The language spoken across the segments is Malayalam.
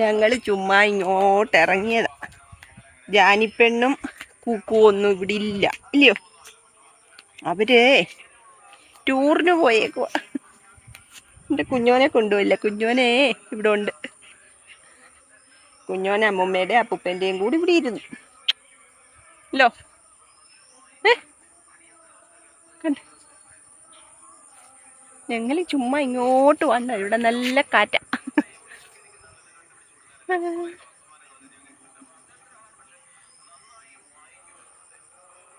ഞങ്ങൾ ചുമ്മാ ഇങ്ങോട്ട് ഇറങ്ങിയതാ ജാനിപ്പെണ്ണും കുക്കും ഒന്നും ഇവിടെ ഇല്ല ഇല്ലയോ? അവർ ടൂറിന് പോയേക്കുക എന്റെ കുഞ്ഞോനെ കൊണ്ടുപോയില്ല. കുഞ്ഞോനെ ഇവിടെ ഉണ്ട്. കുഞ്ഞോനെ അമ്മൂമ്മയുടെ അപ്പൂപ്പന്റെയും കൂടി ഇവിടെ ഇരുന്നു. അല്ലോ കണ്ട? ഞങ്ങൾ ചുമ്മാ ഇങ്ങോട്ട് വന്ന ഇവിടെ നല്ല കാറ്റ.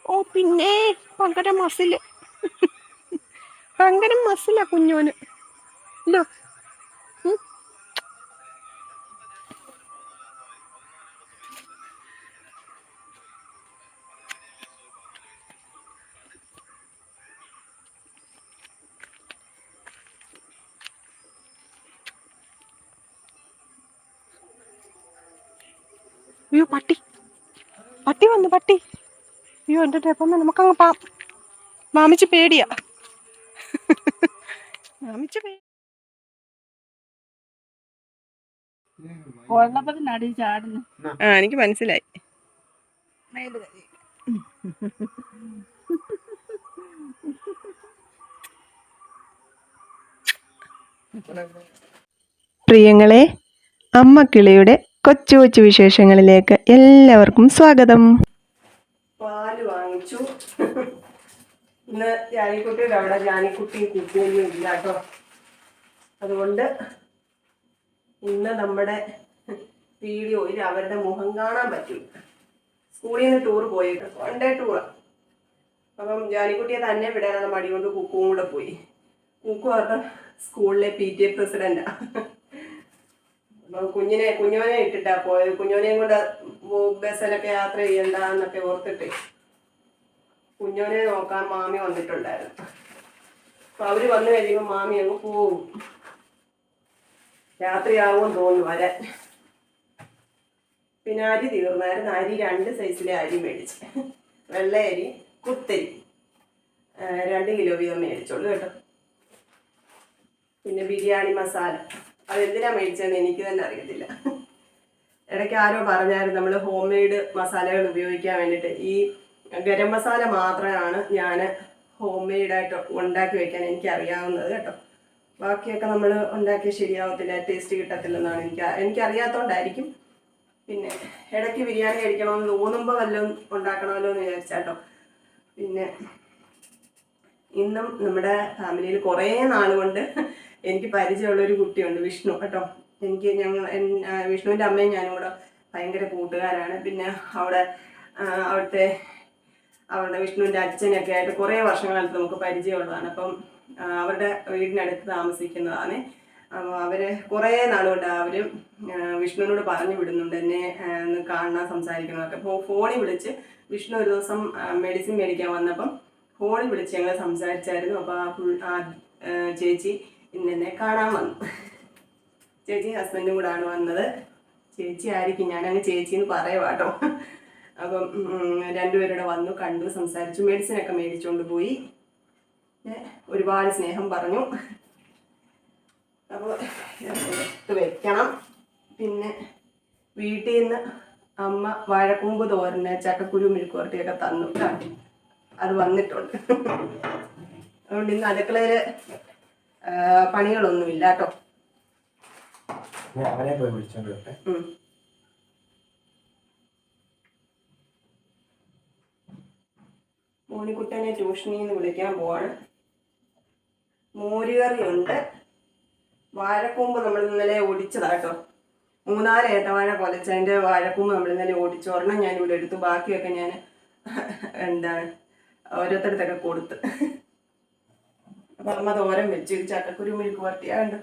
ഓ പിന്നെ പങ്കര മസിൽ പങ്കര മസിലാ കുഞ്ഞോന്. അയ്യോ പട്ടി. പട്ടി വന്നു പട്ടി. അയ്യോ എന്റെ ടേപ്പം നമുക്കങ്ങ് പാ മാമിച്ച് പേടിയാ. മാമിച്ച് പേ കൊള്ളപ്പത്തിനടി ചാടുന്നു. ആ. എനിക്ക് മനസ്സിലായി. പ്രിയങ്ങളെ അമ്മ കിളിയുടെ കൊച്ചു കൊച്ചു വിശേഷങ്ങളിലേക്ക് എല്ലാവർക്കും സ്വാഗതം. പാൽ വാങ്ങിച്ചു. ഇന്ന് ജാനിക്കുട്ടിയുടെ അവിടെ ജാനിക്കുട്ടിയും കുട്ടിയും ഇല്ല കേട്ടോ. അതുകൊണ്ട് ഇന്ന് നമ്മുടെ വീഡിയോയിൽ അവരുടെ മുഖം കാണാൻ പറ്റും. സ്കൂളിൽ നിന്ന് ടൂർ പോയി വൺ ഡേ ടൂർ അപ്പം ജാനിക്കുട്ടിയെ തന്നെ വിടാനാണ് മടി കൊണ്ട് കുക്കും കൂടെ പോയി. കുക്കു അവരുടെ സ്കൂളിലെ പി ടി എ പ്രസിഡന്റാ അപ്പം കുഞ്ഞിനെ കുഞ്ഞോനെ ഇട്ടിട്ടാ പോയത്. കുഞ്ഞോനെയും കൊണ്ട് ബസ്സിലൊക്കെ യാത്ര ചെയ്യണ്ട എന്നൊക്കെ ഓർത്തിട്ട് കുഞ്ഞോനെ നോക്കാൻ മാമി വന്നിട്ടുണ്ടായിരുന്നു. അപ്പൊ അവർ വന്നു കഴിയുമ്പോൾ മാമി അങ്ങ് പോവും. രാത്രിയാവും തോന്നുന്നു വരാൻ. പിന്നെ അരി തീർന്നായിരുന്നു. അരി രണ്ട് സൈസിലെ അരി മേടിച്ച്. വെള്ള അരി കുത്തരി. രണ്ട് കിലോ വീതം മേടിച്ചോളൂ കേട്ടോ. പിന്നെ ബിരിയാണി മസാല. അതെന്തിനാ മേടിച്ചതെന്ന് എനിക്ക് തന്നെ അറിയത്തില്ല. ഇടയ്ക്ക് ആരോ പറഞ്ഞായിരുന്നു നമ്മൾ ഹോം മെയ്ഡ് മസാലകൾ ഉപയോഗിക്കാൻ വേണ്ടിയിട്ട്. ഈ ഗരം മസാല മാത്രമാണ് ഞാൻ ഹോം മെയ്ഡായിട്ട് ഉണ്ടാക്കി വെക്കാൻ എനിക്ക് അറിയാവുന്നത് കേട്ടോ. ബാക്കിയൊക്കെ നമ്മൾ ഉണ്ടാക്കിയ ശരിയാവത്തില്ല ടേസ്റ്റ് കിട്ടത്തില്ലെന്നാണ് എനിക്ക് എനിക്ക് അറിയാത്തതുകൊണ്ടായിരിക്കും പിന്നെ ഇടയ്ക്ക് ബിരിയാണി കഴിക്കണമെന്ന് തോന്നുമ്പോൾ വല്ലതും ഉണ്ടാക്കണമല്ലോ എന്ന് വിചാരിച്ചാട്ടോ പിന്നെ ഇന്നും നമ്മുടെ ഫാമിലിയിൽ കുറേ നാളുകൊണ്ട് കൊണ്ട് എനിക്ക് പരിചയമുള്ള ഒരു കുട്ടിയുണ്ട് വിഷ്ണു. കേട്ടോ. എനിക്ക് ഞങ്ങൾ വിഷ്ണുവിന്റെ അമ്മയും ഞാനും കൂടെ ഭയങ്കര കൂട്ടുകാരാണ്. പിന്നെ അവിടെ അവിടുത്തെ അവരുടെ വിഷ്ണുവിന്റെ അച്ഛനൊക്കെ ആയിട്ട് കുറേ വർഷങ്ങളായിട്ട് നമുക്ക് പരിചയമുള്ളതാണ്. അപ്പം അവരുടെ വീടിനടുത്ത് താമസിക്കുന്നതാണ്. അവർ കുറേ നാളുകൊണ്ട് അവരും വിഷ്ണുവിനോട് പറഞ്ഞു വിടുന്നുണ്ട് എന്നെ കാണാൻ സംസാരിക്കണമൊക്കെ അപ്പോൾ ഫോണിൽ വിളിച്ച് വിഷ്ണു ഒരു ദിവസം മെഡിസിൻ മേടിക്കാൻ വന്നപ്പം ഫോണിൽ വിളിച്ച് ഞങ്ങൾ സംസാരിച്ചായിരുന്നു. അപ്പോൾ ആ പുൾ- ആ ആ, ചേച്ചി ഇന്ന് എന്നെ കാണാൻ വന്നു. ചേച്ചി ഹസ്ബൻഡും കൂടാണ് വന്നത്. ചേച്ചി ആയിരിക്കും. ഞാനങ്ങ് ചേച്ചി എന്ന് പറയുവാട്ടോ. അപ്പം രണ്ടുപേരുടെ വന്നു കണ്ടു സംസാരിച്ചു മെഡിസിനൊക്കെ മേടിച്ചുകൊണ്ട് പോയി. ഒരുപാട് സ്നേഹം പറഞ്ഞു. അപ്പോൾ വെക്കണം. പിന്നെ വീട്ടിൽ നിന്ന് അമ്മ വാഴക്കൂമ്പ് തോരന് ചക്കക്കുരു മെഴുക്കുവരട്ടിയൊക്കെ തന്നു. അത് വന്നിട്ടുണ്ട്. അതുകൊണ്ട് ഇന്ന് അടുക്കളയിൽ പണികളൊന്നുമില്ല കേട്ടോ. അവനെ പോയി വിളിച്ചോണ്ട് വരട്ടെ. മോനിക്കുട്ടനെ ട്യൂഷനിൽ നിന്ന് വിളിക്കാൻ പോവാണ്. മോരുകറിയുണ്ട്. വാഴക്കൂമ്പ് നമ്മൾ ഇന്നലെ ഒടിച്ചതാ കേട്ടോ. മൂന്നാൽ ഏത്തവാഴ കൊലച്ചതിന്റെ വാഴക്കൂമ്പ് നമ്മൾ ഇന്നലെ ഒടിച്ചു ഒരെണ്ണം ഞാൻ ഇവിടെ എടുത്തു. ബാക്കിയൊക്കെ ഞാൻ എന്താണ് ഓരോരുത്തരത്തൊക്കെ കൊടുത്ത്. അമ്മ തോരൻ വെച്ച് ചക്കക്കുരു മെഴുക്ക് വരട്ടിയാണ്ട്.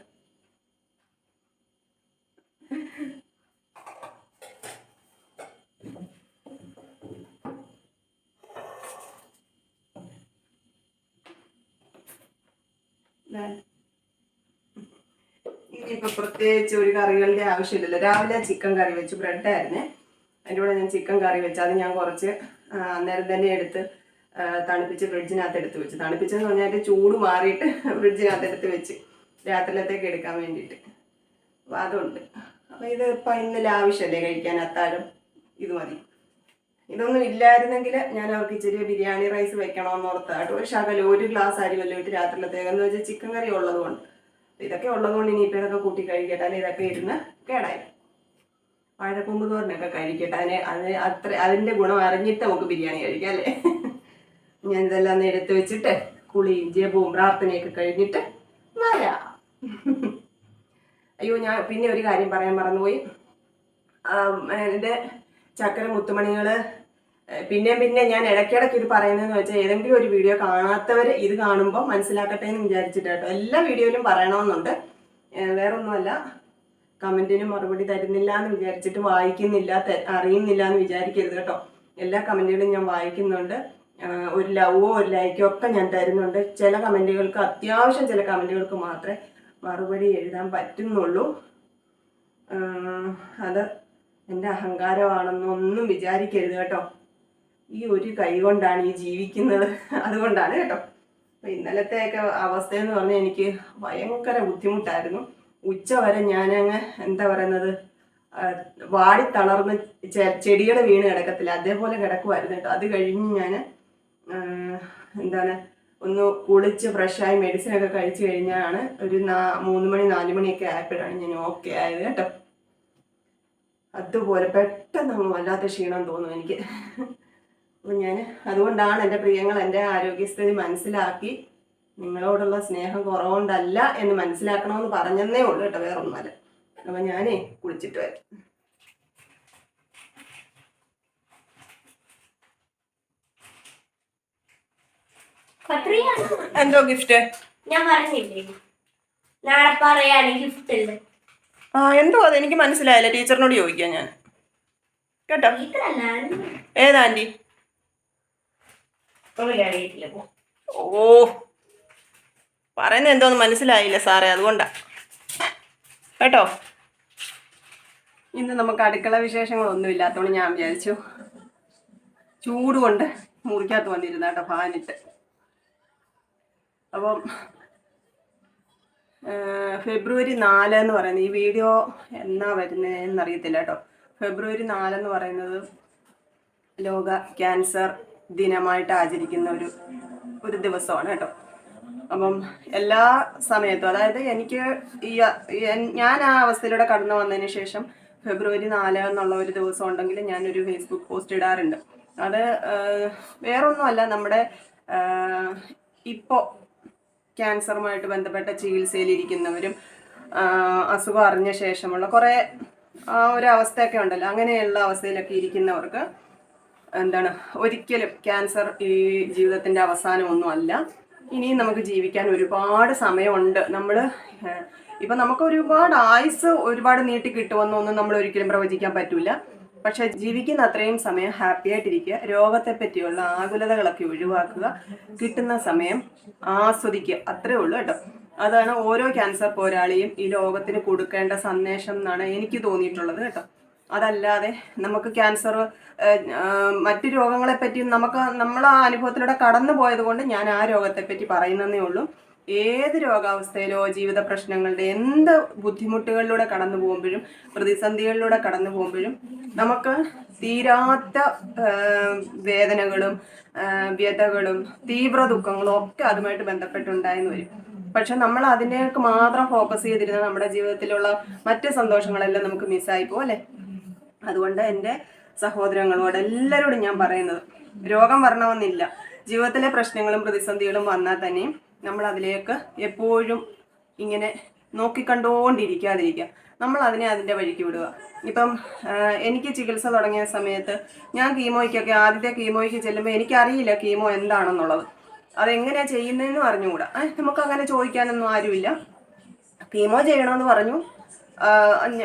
ഇനിയിപ്പോ പ്രത്യേകിച്ച് ഒരു കറികളുടെ ആവശ്യമില്ലല്ലോ. രാവിലെ ചിക്കൻ കറി വെച്ചു ബ്രെഡായിരുന്നേ അതിന്റെ കൂടെ ഞാൻ ചിക്കൻ കറി വെച്ചു അത് ഞാൻ കുറച്ച് അന്നേരം തന്നെ എടുത്ത് തണുപ്പിച്ച് ഫ്രിഡ്ജിനകത്ത് എടുത്ത് വെച്ച്. തണുപ്പിച്ചെന്ന് പറഞ്ഞാൽ അതിന്റെ ചൂട് മാറിയിട്ട് ഫ്രിഡ്ജിനകത്ത് എടുത്ത് വെച്ച് രാത്രിയിലത്തേക്ക് എടുക്കാൻ വേണ്ടിയിട്ട്. അപ്പോൾ അതുണ്ട്. അപ്പം ഇത് ഇപ്പം ഇന്നലെ ആവശ്യമല്ലേ കഴിക്കാൻ? അത്താഴം. ഇത് മതി. ഇതൊന്നും ഇല്ലായിരുന്നെങ്കിൽ ഞാൻ അവർക്ക് ഇച്ചിരി ബിരിയാണി റൈസ് വെക്കണമെന്ന് ഓർത്താട്ടോ ഒരു ശകലം ഒരു ഗ്ലാസ് അരി വല്ലതും ഇട്ട് രാത്രിയിലത്തേക്ക്. എന്ന് വെച്ചാൽ ചിക്കൻ കറി ഉള്ളതുകൊണ്ട്. ഇതൊക്കെ ഉള്ളതുകൊണ്ട് ഇനിയിപ്പോൾ ഇതൊക്കെ കൂട്ടി കഴിക്കട്ടെ. അല്ലെങ്കിൽ ഇതൊക്കെ ഇരുന്ന് കേടായി. വാഴക്കൊമ്പ് തോരനൊക്കെ കഴിക്കട്ടെ. അതിനെ അതിന് അത്ര അതിന്റെ ഗുണം അറിഞ്ഞിട്ട് നമുക്ക് ബിരിയാണി കഴിക്കാം അല്ലേ? ഞാൻ ഇതെല്ലാം എടുത്ത് വെച്ചിട്ട് കുളിയും ജപവും പ്രാർത്ഥനയൊക്കെ കഴിഞ്ഞിട്ട് വരാം. അയ്യോ ഞാൻ പിന്നെ ഒരു കാര്യം പറയാൻ മറന്നുപോയി. എന്റെ ചക്കര മുത്തുമണികൾ പിന്നെയും പിന്നെ ഞാൻ ഇടയ്ക്കിടയ്ക്ക് ഇത് പറയുന്നതെന്ന് വെച്ചാൽ ഏതെങ്കിലും ഒരു വീഡിയോ കാണാത്തവർ ഇത് കാണുമ്പോൾ മനസ്സിലാക്കട്ടെ എന്ന് വിചാരിച്ചിട്ട് കേട്ടോ. എല്ലാ വീഡിയോയിലും പറയണമെന്നുണ്ട്. വേറൊന്നുമല്ല. കമന്റിന് മറുപടി തരുന്നില്ല എന്ന് വിചാരിച്ചിട്ട് വായിക്കുന്നില്ല അറിയുന്നില്ല എന്ന് വിചാരിക്കരുത് കേട്ടോ. എല്ലാ കമന്റുകളും ഞാൻ വായിക്കുന്നുണ്ട്. ഒരു ലവോ ഒരു ലൈക്കോ ഒക്കെ ഞാൻ തരുന്നുണ്ട്. ചില കമന്റുകൾക്ക് അത്യാവശ്യം ചില കമന്റുകൾക്ക് മാത്രമേ മറുപടി എഴുതാൻ പറ്റുന്നുള്ളൂ. അത് എന്റെ അഹങ്കാരമാണെന്നൊന്നും വിചാരിക്കരുത് കേട്ടോ. ഈ ഒരു കൈ കൊണ്ടാണ് ഈ ജീവിക്കുന്നത്. അതുകൊണ്ടാണ് കേട്ടോ. അപ്പം ഇന്നലത്തെയൊക്കെ അവസ്ഥ എന്ന് പറഞ്ഞാൽ എനിക്ക് ഭയങ്കര ബുദ്ധിമുട്ടായിരുന്നു. ഉച്ച വരെ ഞാനങ്ങ് എന്താ പറയുന്നത് വാടി തളർന്ന് ചെടികൾ വീണ് കിടക്കത്തില്ല. അതേപോലെ കിടക്കുമായിരുന്നു കേട്ടോ. അത് കഴിഞ്ഞ് ഞാൻ എന്താണ് ഒന്ന് കുളിച്ച് ഫ്രഷായി മെഡിസിൻ ഒക്കെ കഴിച്ചു കഴിഞ്ഞാണ് ഒരു നാ മൂന്ന് മണി നാല് മണിയൊക്കെ ആയപ്പോഴാണ് ഞാൻ ഓക്കെ ആയത് കേട്ടോ. അതുപോലെ പെട്ടെന്ന് അങ്ങ് വല്ലാത്ത ക്ഷീണം തോന്നും എനിക്ക്. അപ്പം ഞാൻ അതുകൊണ്ടാണ് എന്റെ പ്രിയങ്ങൾ എന്റെ ആരോഗ്യസ്ഥിതി മനസ്സിലാക്കി നിങ്ങളോടുള്ള സ്നേഹം കുറവുകൊണ്ടല്ല എന്ന് മനസ്സിലാക്കണമെന്ന് പറഞ്ഞതേ ഉള്ളൂ കേട്ടോ വേറൊന്നുമല്ല. അപ്പം ഞാനേ കുളിച്ചിട്ട് വരാം. എന്തോ ഗിഫ്റ്റ്? ഞാൻ പറഞ്ഞില്ലേ? നാളെ പറയാണ് ഗിഫ്റ്റ് ഉണ്ട്. ആ എന്തോ അത്? എനിക്ക് മനസ്സിലായില്ല. ടീച്ചറിനോട് ചോദിക്കാം ഞാൻ. കേട്ടോ? ഏതാണ്ടി ഓ പറയുന്ന എന്തോന്ന് മനസ്സിലായില്ല സാറേ അതുകൊണ്ടാ. കേട്ടോ? ഇന്ന് നമുക്ക് അടുക്കള വിശേഷങ്ങളൊന്നും ഇല്ലാത്തതുകൊണ്ട് ഞാൻ വിചാരിച്ചു. ചൂടുകൊണ്ട് മുറിക്കകത്ത് വന്നിരുന്ന കേട്ടോ ഫാനിട്ട് അപ്പം ഫെബ്രുവരി നാല് എന്ന് പറയുന്നത് ഈ വീഡിയോ എന്നാ വരുന്നതെന്ന് അറിയത്തില്ല കേട്ടോ. ഫെബ്രുവരി നാലെന്ന് പറയുന്നത് ലോക ക്യാൻസർ ദിനമായിട്ട് ആചരിക്കുന്ന ഒരു ഒരു ദിവസമാണ് കേട്ടോ. അപ്പം എല്ലാ സമയത്തും അതായത് എനിക്ക് ഈ ഞാൻ ആ അവസ്ഥയിലൂടെ കടന്നു വന്നതിന് ശേഷം ഫെബ്രുവരി നാല് എന്നുള്ള ഒരു ദിവസം ഉണ്ടെങ്കിൽ ഞാനൊരു ഫേസ്ബുക്ക് പോസ്റ്റ് ഇടാറുണ്ട്. അത് വേറൊന്നുമല്ല നമ്മുടെ ഇപ്പോൾ ക്യാൻസറുമായിട്ട് ബന്ധപ്പെട്ട ചികിത്സയിലിരിക്കുന്നവരും അസുഖം അറിഞ്ഞ ശേഷമുള്ള കുറേ ആ ഒരു അവസ്ഥയൊക്കെ ഉണ്ടല്ലോ. അങ്ങനെയുള്ള അവസ്ഥയിലൊക്കെ ഇരിക്കുന്നവർക്ക് എന്താണ് ഒരിക്കലും ക്യാൻസർ ഈ ജീവിതത്തിന്റെ അവസാനമൊന്നും അല്ല. ഇനിയും നമുക്ക് ജീവിക്കാൻ ഒരുപാട് സമയമുണ്ട്. നമ്മൾ ഇപ്പം നമുക്ക് ഒരുപാട് ആയുസ് ഒരുപാട് നീട്ടി കിട്ടുമെന്നൊന്നും നമ്മൾ ഒരിക്കലും പ്രവചിക്കാൻ പറ്റില്ല പക്ഷെ ജീവിക്കുന്ന അത്രയും സമയം ഹാപ്പി ആയിട്ടിരിക്കുക. രോഗത്തെ പറ്റിയുള്ള ആകുലതകളൊക്കെ ഒഴിവാക്കുക. കിട്ടുന്ന സമയം ആസ്വദിക്കുക. അത്രേ ഉള്ളൂ കേട്ടോ. അതാണ് ഓരോ ക്യാൻസർ പോരാളിയും ഈ ലോകത്തിന് കൊടുക്കേണ്ട സന്ദേശം എന്നാണ് എനിക്ക് തോന്നിയിട്ടുള്ളത് കേട്ടോ. അതല്ലാതെ നമുക്ക് ക്യാൻസർ മറ്റു രോഗങ്ങളെ പറ്റിയും നമുക്ക് നമ്മൾ ആ അനുഭവത്തിലൂടെ കടന്നു പോയത് കൊണ്ട് ഞാൻ ആ രോഗത്തെ പറ്റി പറയുന്നതേ ഉള്ളൂ. ഏത് രോഗാവസ്ഥയിലോ ജീവിത പ്രശ്നങ്ങളുടെ എന്ത് ബുദ്ധിമുട്ടുകളിലൂടെ കടന്നു പോകുമ്പോഴും പ്രതിസന്ധികളിലൂടെ കടന്നു പോകുമ്പോഴും നമുക്ക് തീരാത്ത വേദനകളും വ്യതകളും തീവ്ര ദുഃഖങ്ങളും ഒക്കെ അതുമായിട്ട് ബന്ധപ്പെട്ടുണ്ടായെന്ന് വരും. പക്ഷെ നമ്മൾ അതിനേക്ക് മാത്രം ഫോക്കസ് ചെയ്തിരുന്ന നമ്മുടെ ജീവിതത്തിലുള്ള മറ്റ് സന്തോഷങ്ങളെല്ലാം നമുക്ക് മിസ്സായി പോകും അല്ലേ? അതുകൊണ്ട് എന്റെ സഹോദരങ്ങളോട് എല്ലാവരോടും ഞാൻ പറയുന്നത് രോഗം വരണമെന്നില്ല. ജീവിതത്തിലെ പ്രശ്നങ്ങളും പ്രതിസന്ധികളും വന്നാൽ തന്നെയും നമ്മൾ അതിലേക്ക് എപ്പോഴും ഇങ്ങനെ നോക്കിക്കണ്ടുകൊണ്ടിരിക്കാതിരിക്കുക നമ്മൾ അതിനെ അതിന്റെ വഴിക്ക് വിടുക. ഇപ്പം എനിക്ക് ചികിത്സ തുടങ്ങിയ സമയത്ത് ഞാൻ കീമോയ്ക്കൊക്കെ ആദ്യത്തെ കീമോയ്ക്ക് ചെല്ലുമ്പോൾ എനിക്കറിയില്ല കീമോ എന്താണെന്നുള്ളത്. അതെങ്ങനെയാണ് ചെയ്യുന്നതെന്നും അറിഞ്ഞുകൂടാ. നമുക്കങ്ങനെ ചോദിക്കാനൊന്നും ആരുമില്ല. കീമോ ചെയ്യണമെന്ന് പറഞ്ഞു.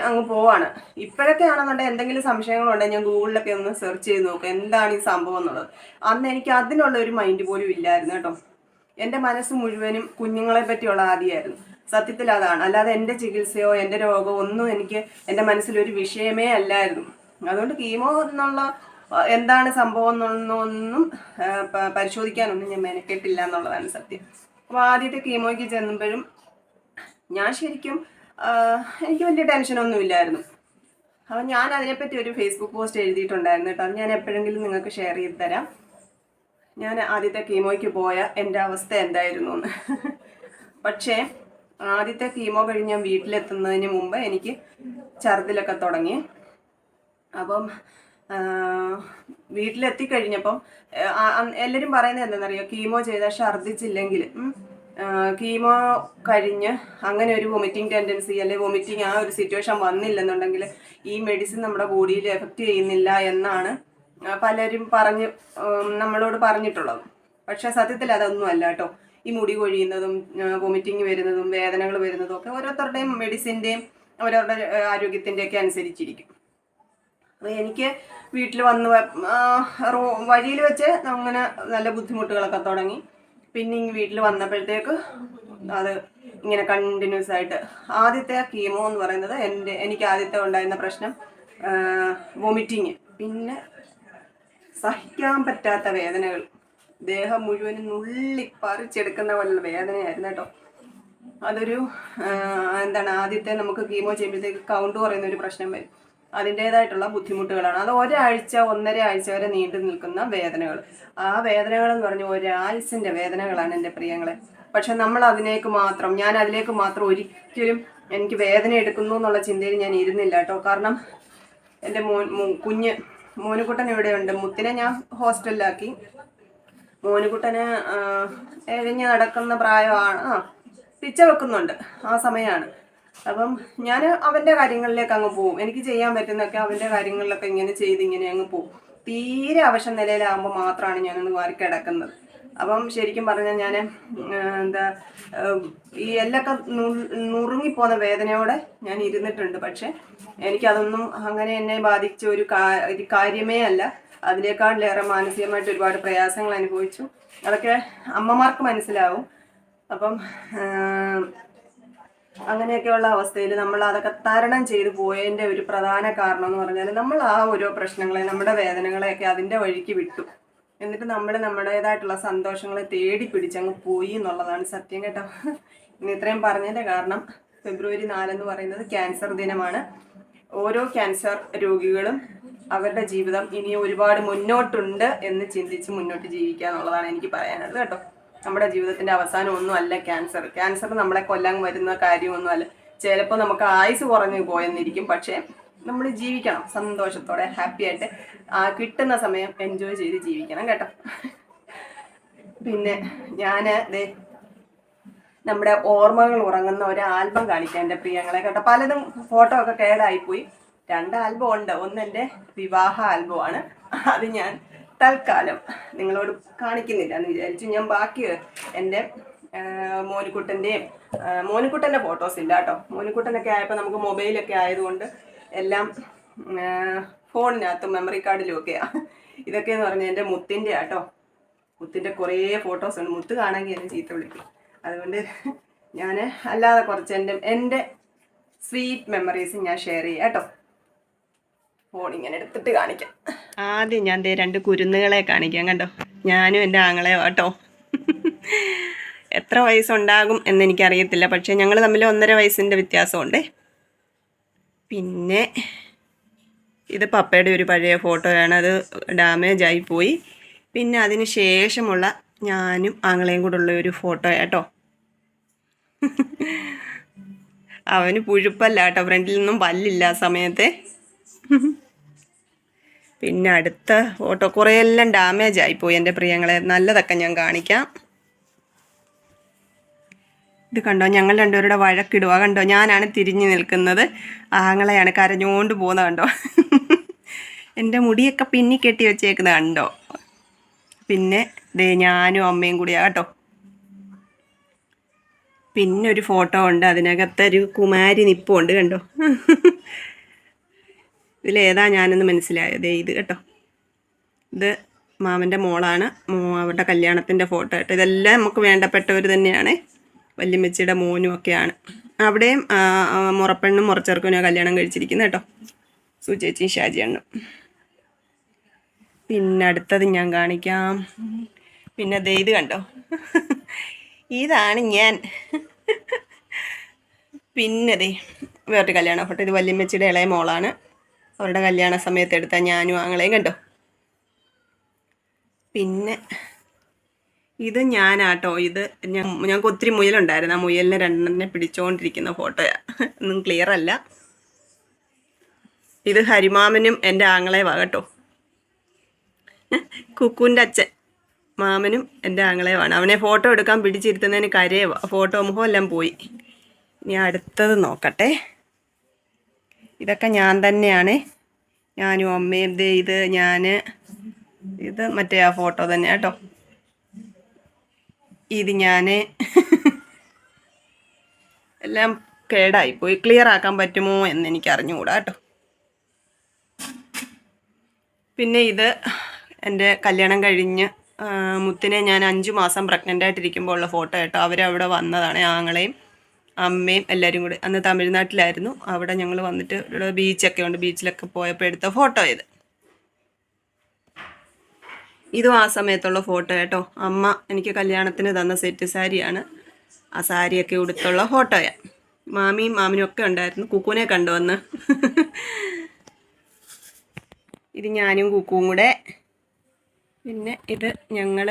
അങ്ങ് പോവാണ്. ഇപ്പോഴൊക്കെ ആണെന്നുണ്ടെങ്കിൽ എന്തെങ്കിലും സംശയങ്ങളുണ്ടെങ്കിൽ ഞാൻ ഗൂഗിളിലൊക്കെ ഒന്ന് സെർച്ച് ചെയ്ത് നോക്കും എന്താണ് ഈ സംഭവം എന്നുള്ളത്. അന്ന് എനിക്ക് അതിനുള്ള ഒരു മൈൻഡ് പോലും ഇല്ലായിരുന്നു കേട്ടോ. എന്റെ മനസ്സ് മുഴുവനും കുഞ്ഞുങ്ങളെ പറ്റിയുള്ള ആദ്യമായിരുന്നു സത്യത്തിൽ അതാണ്. അല്ലാതെ എന്റെ ചികിത്സയോ എന്റെ രോഗമോ ഒന്നും എനിക്ക് എന്റെ മനസ്സിലൊരു വിഷയമേ അല്ലായിരുന്നു. അതുകൊണ്ട് കീമോ എന്നുള്ള എന്താണ് സംഭവം എന്നൊന്നും പരിശോധിക്കാനൊന്നും ഞാൻ മെനക്കെട്ടില്ല എന്നുള്ളതാണ് സത്യം. അപ്പോൾ ആദ്യത്തെ കീമോയ്ക്ക് ചെന്നുമ്പോഴും ഞാൻ ശരിക്കും എനിക്ക് വലിയ ടെൻഷനൊന്നും ഇല്ലായിരുന്നു. അപ്പോൾ ഞാൻ അതിനെപ്പറ്റി ഒരു ഫേസ്ബുക്ക് പോസ്റ്റ് എഴുതിയിട്ടുണ്ടായിരുന്നു കേട്ടോ. അത് ഞാൻ എപ്പോഴെങ്കിലും നിങ്ങൾക്ക് ഷെയർ ചെയ്ത് തരാം. ഞാൻ ആദ്യത്തെ കീമോയ്ക്ക് പോയ എന്റെ അവസ്ഥ എന്തായിരുന്നു എന്ന് പക്ഷേ ആദ്യത്തെ കീമോ കഴിഞ്ഞ് ഞാൻ വീട്ടിലെത്തുന്നതിന് മുമ്പ് എനിക്ക് ഛർദിലൊക്കെ തുടങ്ങി. അപ്പം വീട്ടിലെത്തി വീട്ടിലെത്തിക്കഴിഞ്ഞപ്പം എല്ലാവരും പറയുന്നത് എന്താണെന്നറിയോ? കീമോ ചെയ്ത ഛർദ്ദിച്ചില്ലെങ്കിൽ ഉം, കീമോ കഴിഞ്ഞ് അങ്ങനെ ഒരു വൊമിറ്റിംഗ് ടെൻഡൻസി അല്ലെങ്കിൽ വൊമിറ്റിംഗ് ആ ഒരു സിറ്റുവേഷൻ വന്നില്ലെന്നുണ്ടെങ്കിൽ ഈ മെഡിസിൻ നമ്മുടെ ബോഡിയിൽ എഫക്റ്റ് ചെയ്യുന്നില്ല എന്നാണ് പലരും പറഞ്ഞ് നമ്മളോട് പറഞ്ഞിട്ടുള്ളത്. പക്ഷെ സത്യത്തിൽ അതൊന്നും അല്ല കേട്ടോ. ഈ മുടി കൊഴിയുന്നതും വോമിറ്റിങ് വരുന്നതും വേദനകൾ വരുന്നതും ഒക്കെ ഓരോരുത്തരുടെയും മെഡിസിന്റെയും ഓരോരുടെ ആരോഗ്യത്തിന്റെയൊക്കെ അനുസരിച്ചിരിക്കും. അപ്പോൾ എനിക്ക് വീട്ടിൽ വന്ന് റോ വഴിയിൽ വെച്ച് അങ്ങനെ നല്ല ബുദ്ധിമുട്ടുകളൊക്കെ തുടങ്ങി. പിന്നെ ഇങ്ങ് വീട്ടിൽ വന്നപ്പോഴത്തേക്ക് അത് ഇങ്ങനെ കണ്ടിന്യൂസ് ആയിട്ട് ആദ്യത്തെ കീമോ എന്ന് പറയുന്നത് എന്റെ എനിക്ക് ആദ്യത്തെ ഉണ്ടായിരുന്ന പ്രശ്നം വൊമിറ്റിങ് പിന്നെ സഹിക്കാൻ പറ്റാത്ത വേദനകൾ. ദേഹം മുഴുവനും നുള്ളി പറിച്ചെടുക്കുന്ന പോലുള്ള വേദനയായിരുന്നു കേട്ടോ. അതൊരു എന്താണ് ആദ്യത്തെ നമുക്ക് കീമോ ചെയ്യുമ്പോഴത്തേക്ക് കൗണ്ട് കുറയുന്ന ഒരു പ്രശ്നം വരും. അതിന്റേതായിട്ടുള്ള ബുദ്ധിമുട്ടുകളാണ്. അത് ഒരാഴ്ച ഒന്നര ആഴ്ച വരെ നീണ്ടു നിൽക്കുന്ന വേദനകൾ. ആ വേദനകൾ എന്ന് പറഞ്ഞ ഒരാഴ്ചന്റെ വേദനകളാണ് എന്റെ പ്രിയങ്ങളെ. പക്ഷെ നമ്മൾ അതിലേക്ക് മാത്രം ഞാൻ അതിലേക്ക് മാത്രം ഒരിക്കലും എനിക്ക് വേദന എടുക്കുന്നു എന്നുള്ള ചിന്തയിൽ ഞാൻ ഇരുന്നില്ല കേട്ടോ. കാരണം എന്റെ മോൻ കുഞ്ഞ് മോനുകുട്ടൻ ഇവിടെയുണ്ട്. മുത്തിനെ ഞാൻ ഹോസ്റ്റലിലാക്കി. മോനുകുട്ടന് എഴിഞ്ഞ് നടക്കുന്ന പ്രായമാണ്. ആ പിച്ച വെക്കുന്നുണ്ട്. ആ സമയമാണ് അപ്പം ഞാൻ അവന്റെ കാര്യങ്ങളിലേക്ക് അങ്ങ് പോവും. എനിക്ക് ചെയ്യാൻ പറ്റുന്നൊക്കെ അവന്റെ കാര്യങ്ങളിലൊക്കെ ഇങ്ങനെ ചെയ്ത് ഇങ്ങനെ അങ്ങ് പോവും. തീരെ അവശ നിലയിലാകുമ്പോൾ മാത്രമാണ് ഞാനൊന്ന് വാരി കിടക്കുന്നത്. അപ്പം ശരിക്കും പറഞ്ഞാൽ ഞാൻ എന്താ ഈ എല്ലൊക്കെ നുറുങ്ങിപ്പോകുന്ന വേദനയോടെ ഞാൻ ഇരുന്നിട്ടുണ്ട്. പക്ഷെ എനിക്കതൊന്നും അങ്ങനെ എന്നെ ബാധിച്ച ഒരു കാര്യമേ അല്ല. അതിനേക്കാളിലേറെ മാനസികമായിട്ട് ഒരുപാട് പ്രയാസങ്ങൾ അനുഭവിച്ചു. അതൊക്കെ അമ്മമാർക്ക് മനസ്സിലാവും. അപ്പം അങ്ങനെയൊക്കെയുള്ള അവസ്ഥയിൽ നമ്മൾ അതൊക്കെ തരണം ചെയ്തു പോയതിന്റെ ഒരു പ്രധാന കാരണം എന്ന് പറഞ്ഞാൽ നമ്മൾ ആ ഓരോ പ്രശ്നങ്ങളെ നമ്മുടെ വേദനകളെയൊക്കെ അതിന്റെ വഴിക്ക് വിട്ടു. എന്നിട്ട് നമ്മൾ നമ്മുടേതായിട്ടുള്ള സന്തോഷങ്ങളെ തേടി പിടിച്ചങ്ങ് പോയി എന്നുള്ളതാണ് സത്യം കേട്ടോ. ഇനി ഇത്രയും പറഞ്ഞതിന്റെ കാരണം ഫെബ്രുവരി നാലെന്ന് പറയുന്നത് ക്യാൻസർ ദിനമാണ്. ഓരോ ക്യാൻസർ രോഗികളും അവരുടെ ജീവിതം ഇനി ഒരുപാട് മുന്നോട്ടുണ്ട് എന്ന് ചിന്തിച്ച് മുന്നോട്ട് ജീവിക്കുക എന്നുള്ളതാണ് എനിക്ക് പറയാനുള്ളത് കേട്ടോ. നമ്മുടെ ജീവിതത്തിന്റെ അവസാനം ഒന്നും അല്ല ക്യാൻസർ ക്യാൻസർ നമ്മളെ കൊല്ലാൻ വരുന്ന കാര്യമൊന്നും അല്ല. ചിലപ്പോൾ നമുക്ക് ആയുസ് കുറഞ്ഞു പോയെന്നിരിക്കും. പക്ഷേ നമ്മൾ ജീവിക്കണം സന്തോഷത്തോടെ ഹാപ്പി ആയിട്ട് ആ കിട്ടുന്ന സമയം എൻജോയ് ചെയ്ത് ജീവിക്കണം കേട്ടോ. പിന്നെ ഞാൻ ദേ നമ്മുടെ ഓർമ്മകൾ ഉറങ്ങുന്ന ഒരു ആൽബം കാണിക്കാം എന്റെ പ്രിയങ്ങളെ കേട്ടോ. പലതും ഫോട്ടോ ഒക്കെ കേടായിപ്പോയി. രണ്ട് ആൽബം ഉണ്ട്. ഒന്ന് എന്റെ വിവാഹ ആൽബമാണ്. അത് ഞാൻ തൽക്കാലം നിങ്ങളോട് കാണിക്കുന്നില്ല എന്ന് വിചാരിച്ചു. ഞാൻ ബാക്കി എന്റെ മോനുക്കുട്ടന്റെയും മോനുക്കുട്ടന്റെ ഫോട്ടോസ് ഇല്ല കേട്ടോ. മോനുക്കുട്ടനൊക്കെ ആയപ്പോൾ നമുക്ക് മൊബൈലൊക്കെ ആയതുകൊണ്ട് എല്ലാം ഫോണിനകത്ത് മെമ്മറി കാർഡിലും ഒക്കെയാണ് ഇതൊക്കെ എന്ന് പറഞ്ഞാൽ എന്റെ മുത്തിന്റെ ആട്ടോ മുത്തിന്റെ കുറേ ഫോട്ടോസ് ഉണ്ട്. മുത്ത് കാണാമെങ്കിൽ എന്നെ ചീത്ത വിളിക്കും. അതുകൊണ്ട് ഞാൻ അല്ലാതെ കുറച്ച് എന്റെ എന്റെ സ്വീറ്റ് മെമ്മറീസ് ഞാൻ ഷെയർ ചെയ്യാം കേട്ടോ. ഫോൺ ഇങ്ങനെ എടുത്തിട്ട് കാണിക്കാം. ആദ്യം ഞാൻ ദേ രണ്ട് കുരുന്നുകളെ കാണിക്കാം കണ്ടോ? ഞാനും എന്റെ ആങ്ങളെ കേട്ടോ. എത്ര വയസ്സുണ്ടാകും എന്ന് എനിക്കറിയത്തില്ല. പക്ഷേ ഞങ്ങൾ തമ്മിൽ ഒന്നര വയസ്സിന്റെ വ്യത്യാസമുണ്ട്. പിന്നെ ഇത് പപ്പയുടെ ഒരു പഴയ ഫോട്ടോയാണ്. അത് ഡാമേജ് ആയി പോയി. പിന്നെ അതിന് ശേഷമുള്ള ഞാനും ആങ്ങളെയും കൂടെ ഉള്ള ഒരു ഫോട്ടോ കേട്ടോ. അവന് പുഴുപ്പല്ല കേട്ടോ ഫ്രണ്ടിൽ നിന്നും പല്ലില്ല ആ സമയത്തെ. പിന്നെ അടുത്ത ഓട്ടോ. കുറേ എല്ലാം ഡാമേജ് ആയിപ്പോയി എന്റെ പ്രിയങ്ങളെ. നല്ലതൊക്കെ ഞാൻ കാണിക്കാം. ഇത് കണ്ടോ? ഞങ്ങൾ രണ്ടുപേരുടെ വഴക്കിടുക കണ്ടോ? ഞാനാണ് തിരിഞ്ഞു നിൽക്കുന്നത്. ആങ്ങളെയാണ് കരഞ്ഞുകൊണ്ട് പോകുന്നത് കണ്ടോ? എന്റെ മുടിയൊക്കെ പിന്നി കെട്ടി വെച്ചേക്കുന്നത് കണ്ടോ? പിന്നെ ദേ ഞാനും അമ്മയും കൂടിയാ. കേട്ടോ? പിന്നെ ഒരു ഫോട്ടോ ഉണ്ട്. അതിനകത്തൊരു കുമാരി നിപ്പുണ്ട് കണ്ടോ? ഇതിലേതാ ഞാനെന്ന് മനസ്സിലായത്. ഇത് കേട്ടോ. ഇത് മാമന്റെ മോളാണ്. മോ- അവരുടെ കല്യാണത്തിന്റെ ഫോട്ടോ കേട്ടോ. ഇതെല്ലാം നമുക്ക് വേണ്ടപ്പെട്ടവർ തന്നെയാണ്. വല്യമ്മച്ചിയുടെ മോനും ഒക്കെയാണ്. അവിടെയും മുറപ്പെണ്ണും മുറച്ചെറുക്കനും കല്യാണം കഴിച്ചിരിക്കുന്നത് കേട്ടോ. സുചേച്ചിയും ഷാജിയണ്ണും പിന്നെ അടുത്തത് ഞാൻ കാണിക്കാം. പിന്നെ ദേ ഇത് കണ്ടോ? ഇതാണ് ഞാൻ. പിന്നെ ദേ വേറൊരു കല്യാണ ഫോട്ടോ ഇത് വല്യമ്മച്ചിയുടെ ഇളയ മോളാണ്. അവരുടെ കല്യാണ സമയത്ത് എടുത്ത ഞാനും ആങ്ങളെയും കണ്ടോ? പിന്നെ ഇത് ഞാനാട്ടോ. ഇത് ഞങ്ങൾക്ക് ഒത്തിരി മുയലുണ്ടായിരുന്നു. ആ മുയലിനെ രണ്ടെണ്ണനെ പിടിച്ചുകൊണ്ടിരിക്കുന്ന ഫോട്ടോയാണ് ഒന്നും ക്ലിയർ അല്ല. ഇത് ഹരിമാമനും എന്റെ ആങ്ങളെയുമാ കേട്ടോ. കുക്കുവിന്റെ അച്ഛൻ. മാമനും എന്റെ ആങ്ങളെയുമാണ്. അവനെ ഫോട്ടോ എടുക്കാൻ പിടിച്ചിരുത്തുന്നതിന് കരയുക ഫോട്ടോ മുഖം എല്ലാം പോയി. ഇനി അടുത്തത് നോക്കട്ടെ. ഇതൊക്കെ ഞാൻ തന്നെയാണ്. ഞാനും അമ്മയും ദേ ഇത് ഞാൻ ഇത് മറ്റേ ആ ഫോട്ടോ തന്നെ കേട്ടോ. ഇത് ഞാൻ എല്ലാം കേടായി പോയി. ക്ലിയർ ആക്കാൻ പറ്റുമോ എന്ന് എനിക്ക് അറിഞ്ഞുകൂടാ കേട്ടോ. പിന്നെ ഇത് എന്റെ കല്യാണം കഴിഞ്ഞ് മുത്തിനെ ഞാൻ അഞ്ച് മാസം പ്രഗ്നന്റ് ആയിട്ടിരിക്കുമ്പോൾ ഉള്ള ഫോട്ടോ കേട്ടോ. അവരവിടെ വന്നതാണ് ആങ്ങളെയും അമ്മയും എല്ലാവരും കൂടി. അന്ന് തമിഴ്നാട്ടിലായിരുന്നു. അവിടെ ഞങ്ങൾ വന്നിട്ട് ഇവിടെ ബീച്ചൊക്കെ ഉണ്ട്. ബീച്ചിലൊക്കെ പോയപ്പോൾ എടുത്ത ഫോട്ടോ ഇത്. ഇതും ആ സമയത്തുള്ള ഫോട്ടോ കേട്ടോ. അമ്മ എനിക്ക് കല്യാണത്തിന് തന്ന സെറ്റ് സാരിയാണ് ആ സാരിയൊക്കെ ഉടുത്തുള്ള ഫോട്ടോയാ മാമിയും മാമിനും ഒക്കെ ഉണ്ടായിരുന്നു. കുക്കുവിനെ കണ്ടുവന്ന്. ഇത് ഞാനും കുക്കുവും കൂടെ പിന്നെ ഇത് ഞങ്ങൾ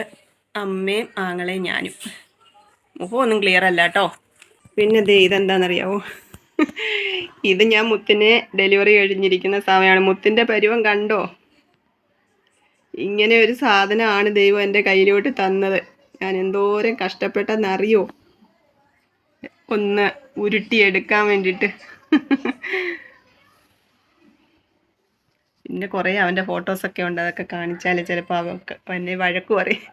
അമ്മയും ആങ്ങളെയും ഞാനും. മുഖം ഒന്നും ക്ലിയർ അല്ല കേട്ടോ പിന്നെ ദേ ഇതെന്താണെന്നറിയാവോ ഇത് ഞാൻ മുത്തിനെ ഡെലിവറി കഴിഞ്ഞിരിക്കുന്ന സമയമാണ് മുത്തിന്റെ പരുവം കണ്ടോ? ഇങ്ങനെ ഒരു സാധനമാണ് ദൈവം എന്റെ കയ്യിലോട്ട് തന്നത്. ഞാൻ എന്തോരം കഷ്ടപ്പെട്ടെന്നറിയോ? ഒന്ന് ഉരുട്ടിയെടുക്കാൻ വേണ്ടിയിട്ട് പിന്നെ കുറേ അവന്റെ ഫോട്ടോസൊക്കെ ഉണ്ട് അതൊക്കെ കാണിച്ചാൽ ചിലപ്പോൾ അവർക്ക് എന്നെ വഴക്ക് പറയും.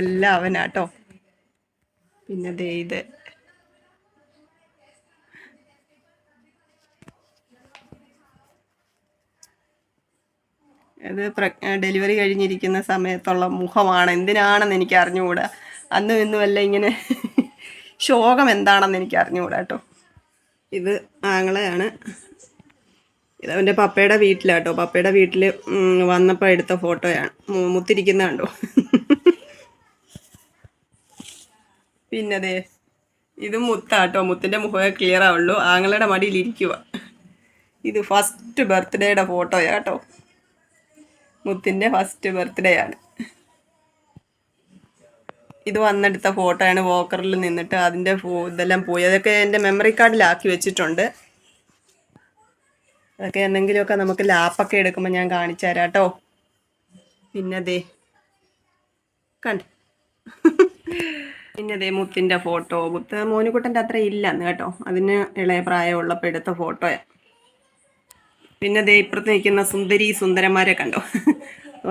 എല്ലാം അവനാട്ടോ. പിന്നെ ദേ ഇത്. അത് ഡെലിവറി കഴിഞ്ഞിരിക്കുന്ന സമയത്തുള്ള മുഖമാണ്. എന്തിനാണെന്ന് എനിക്ക് അറിഞ്ഞുകൂടാ. അന്നും ഇന്നും അല്ല ഇങ്ങനെ ശോകം എന്താണെന്ന് എനിക്ക് അറിഞ്ഞുകൂടാ കേട്ടോ ഇത് ആങ്ങളെയാണ്. ഇത് അവന്റെ പപ്പയുടെ വീട്ടിലാട്ടോ. പപ്പയുടെ വീട്ടിൽ വന്നപ്പോൾ എടുത്ത ഫോട്ടോയാണ്. മുത്തിരിക്കുന്ന കണ്ടോ? പിന്നതേ ഇത് മുത്താട്ടോ. മുത്തിന്റെ മുഖമേ ക്ലിയർ ആവുള്ളൂ. ആങ്ങളുടെ മടിയിൽ ഇരിക്കുക ഇത് ഫസ്റ്റ് ബർത്ത്ഡേയുടെ ഫോട്ടോയാ കേട്ടോ മുത്തിന്റെ ഫസ്റ്റ് ബർത്ത്ഡേ ആണ്. ഇത് വന്നെടുത്ത ഫോട്ടോയാണ് വോക്കറിൽ നിന്നിട്ട് അതിന്റെ ഇതെല്ലാം പോയി. അതൊക്കെ എന്റെ മെമ്മറി കാർഡിലാക്കി വെച്ചിട്ടുണ്ട്. അതൊക്കെ എന്തെങ്കിലുമൊക്കെ നമുക്ക് ലാപ്പൊക്കെ എടുക്കുമ്പോൾ ഞാൻ കാണിച്ചു തരാം കേട്ടോ. പിന്നെ ദേ കണ്ട്. പിന്നെ ദേ മുത്തിന്റെ ഫോട്ടോ. മുത്ത് മോനുകുട്ടന്റെ അത്ര ഇല്ല അന്ന് കേട്ടോ. അതിന് ഇളയ പ്രായമുള്ളപ്പോൾ എടുത്ത ഫോട്ടോയാ. പിന്നെ ദേ ഇപ്പുറത്ത് നിൽക്കുന്ന സുന്ദരി സുന്ദരന്മാരെ കണ്ടോ?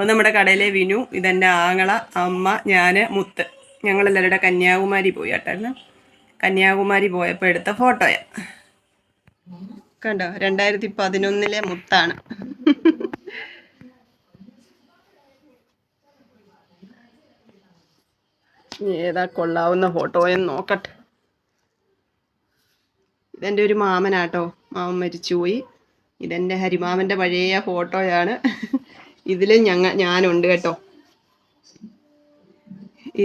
നമ്മുടെ കടയിലെ വിനു ഇതെന്റെ ആങ്ങള അമ്മ ഞാൻ മുത്ത്. ഞങ്ങളെല്ലാവരുടെ കന്യാകുമാരി പോയി കേട്ടായിരുന്നു കന്യാകുമാരി പോയപ്പോൾ എടുത്ത ഫോട്ടോയാ. കണ്ടോ? രണ്ടായിരത്തി പതിനൊന്നിലെ മുത്താണ് ഏതാ കൊള്ളാവുന്ന ഫോട്ടോ എന്ന് നോക്കട്ടെ. ഇതെന്റെ ഒരു മാമനാട്ടോ. മാമൻ മരിച്ചുപോയി ഇതെന്റെ ഹരിമാമന്റെ പഴയ ഫോട്ടോയാണ് ഇതിൽ ഞങ്ങ ഞാനുണ്ട് കേട്ടോ.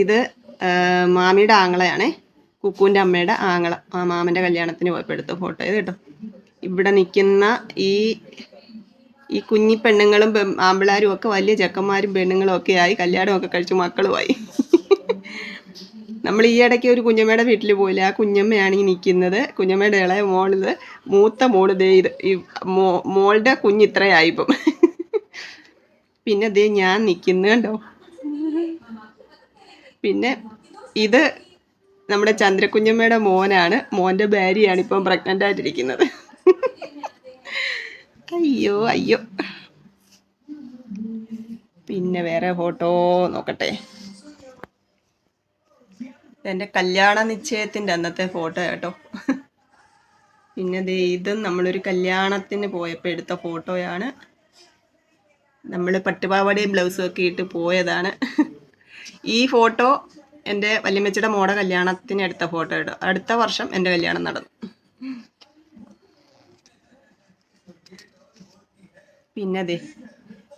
ഇത് മാമിയുടെ ആങ്ങളയാണേ. കുക്കുവിന്റെ അമ്മയുടെ ആങ്ങള മാമന്റെ കല്യാണത്തിന് പോയപ്പോൾ എടുത്ത ഫോട്ടോ ഇത് കേട്ടോ. ഇവിടെ നിൽക്കുന്ന ഈ ഈ കുഞ്ഞി പെണ്ണുങ്ങളും ആമ്പിളാരും ഒക്കെ വലിയ ചെക്കന്മാരും പെണ്ണുങ്ങളും ഒക്കെ ആയി കല്യാണം ഒക്കെ കഴിച്ചു മക്കളുമായി. നമ്മൾ ഈ ഇടയ്ക്ക് ഒരു കുഞ്ഞമ്മയുടെ വീട്ടിൽ പോയില്ല. ആ കുഞ്ഞമ്മയാണ് ഈ നിൽക്കുന്നത്. കുഞ്ഞമ്മയുടെ ഇളയ മോളിത് മൂത്ത മോൾ ദേ ഇത് ഈ മോ മോളുടെ കുഞ്ഞ് ഇത്രയായിപ്പം പിന്നെ ദേ ഞാൻ നിൽക്കുന്നു കണ്ടോ? പിന്നെ ഇത് നമ്മുടെ ചന്ദ്രകുഞ്ഞമ്മയുടെ മോനാണ്. മോന്റെ ഭാര്യയാണ് ഇപ്പം പ്രഗ്നന്റ് ആയിട്ടിരിക്കുന്നത്. അയ്യോ അയ്യോ. പിന്നെ വേറെ ഫോട്ടോ നോക്കട്ടെ. എന്റെ കല്യാണ നിശ്ചയത്തിന്റെ അന്നത്തെ ഫോട്ടോ കേട്ടോ. പിന്നെ ദേ ഇതും നമ്മളൊരു കല്യാണത്തിന് പോയപ്പോൾ എടുത്ത ഫോട്ടോയാണ്. നമ്മൾ പട്ടുപാവാടയും ബ്ലൗസും ഒക്കെ ഇട്ട് പോയതാണ്. ഈ ഫോട്ടോ എന്റെ വല്യമ്മച്ചിയുടെ മോടെ കല്യാണത്തിന് എടുത്ത ഫോട്ടോ കേട്ടോ. അടുത്ത വർഷം എന്റെ കല്യാണം നടന്നു. പിന്നെ അതെ